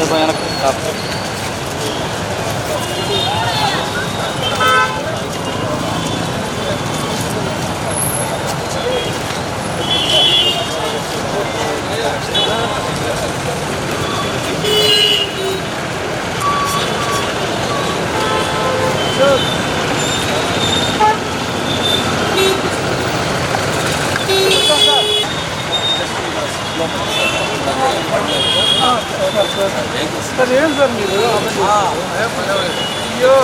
trabalhar na sir ఏం sir మీరు అయ్యో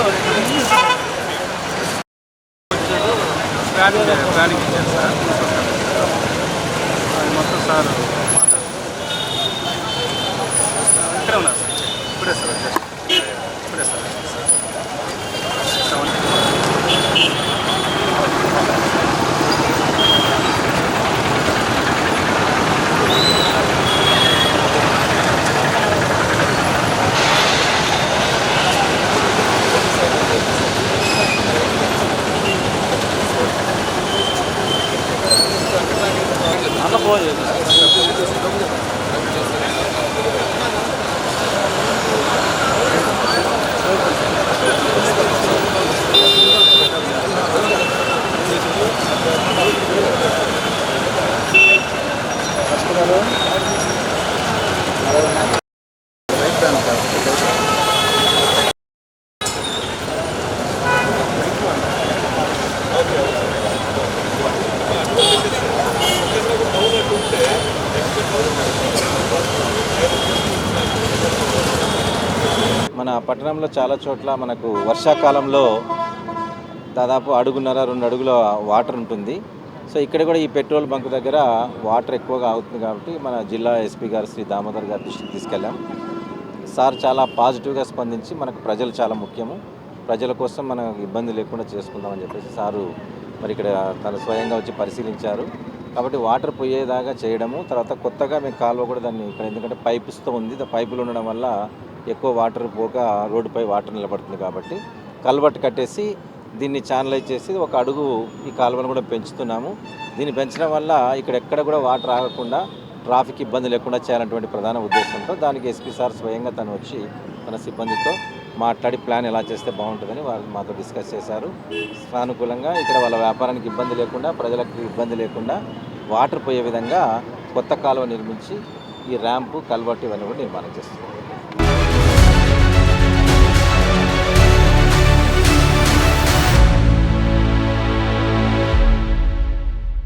ప్లానింగ్ ప్లానింగ్ ఇచ్చారు సార్ మొత్తం సార్ Поле. మన పట్టణంలో చాలా చోట్ల మనకు వర్షాకాలంలో దాదాపు అడుగున్నర రెండు అడుగుల వాటర్ ఉంటుంది. సో ఇక్కడ కూడా ఈ పెట్రోల్ బంక్ దగ్గర వాటర్ ఎక్కువగా అవుతుంది కాబట్టి మన జిల్లా ఎస్పీ గారు శ్రీ దామోదర్ గారి దృష్టికి తీసుకెళ్ళాం. సార్ చాలా పాజిటివ్గా స్పందించి మనకు ప్రజలు చాలా ముఖ్యము. ప్రజల కోసం మనం ఇబ్బంది లేకుండా చేసుకుందామని చెప్పేసి సారు మరి ఇక్కడ తను స్వయంగా వచ్చి పరిశీలించారు. కాబట్టి వాటర్ పోయేదాకా చేయడము తర్వాత కొత్తగా మేము కాలువ కూడా దాన్ని ఇక్కడ ఎందుకంటే పైప్స్తో ఉంది. పైపులు ఉండడం వల్ల ఎక్కువ వాటర్ పోక రోడ్డుపై వాటర్ నిలబడుతుంది కాబట్టి కల్వర్ట్ కట్టేసి దీన్ని ఛానలైజ్ చేసి ఒక అడుగు ఈ కాలువను కూడా పెంచుతున్నాము. దీన్ని పెంచడం వల్ల ఇక్కడ ఎక్కడ కూడా వాటర్ ఆగకుండా ట్రాఫిక్ ఇబ్బంది లేకుండా చేయాలన్నటువంటి ప్రధాన ఉద్దేశంతో దానికి ఎస్పీ సార్ స్వయంగా తను వచ్చి మన సిబ్బందితో మాట్లాడి ప్లాన్ ఎలా చేస్తే బాగుంటుందని వాళ్ళు మాతో డిస్కస్ చేశారు. సానుకూలంగా ఇక్కడ వాళ్ళ వ్యాపారానికి ఇబ్బంది లేకుండా ప్రజలకు ఇబ్బంది లేకుండా వాటర్ పోయే విధంగా కొత్త కాలువ నిర్మించి ఈ ర్యాంపు కల్వర్ట్ ఇవన్నీ కూడా నిర్మాణం చేస్తున్నారు.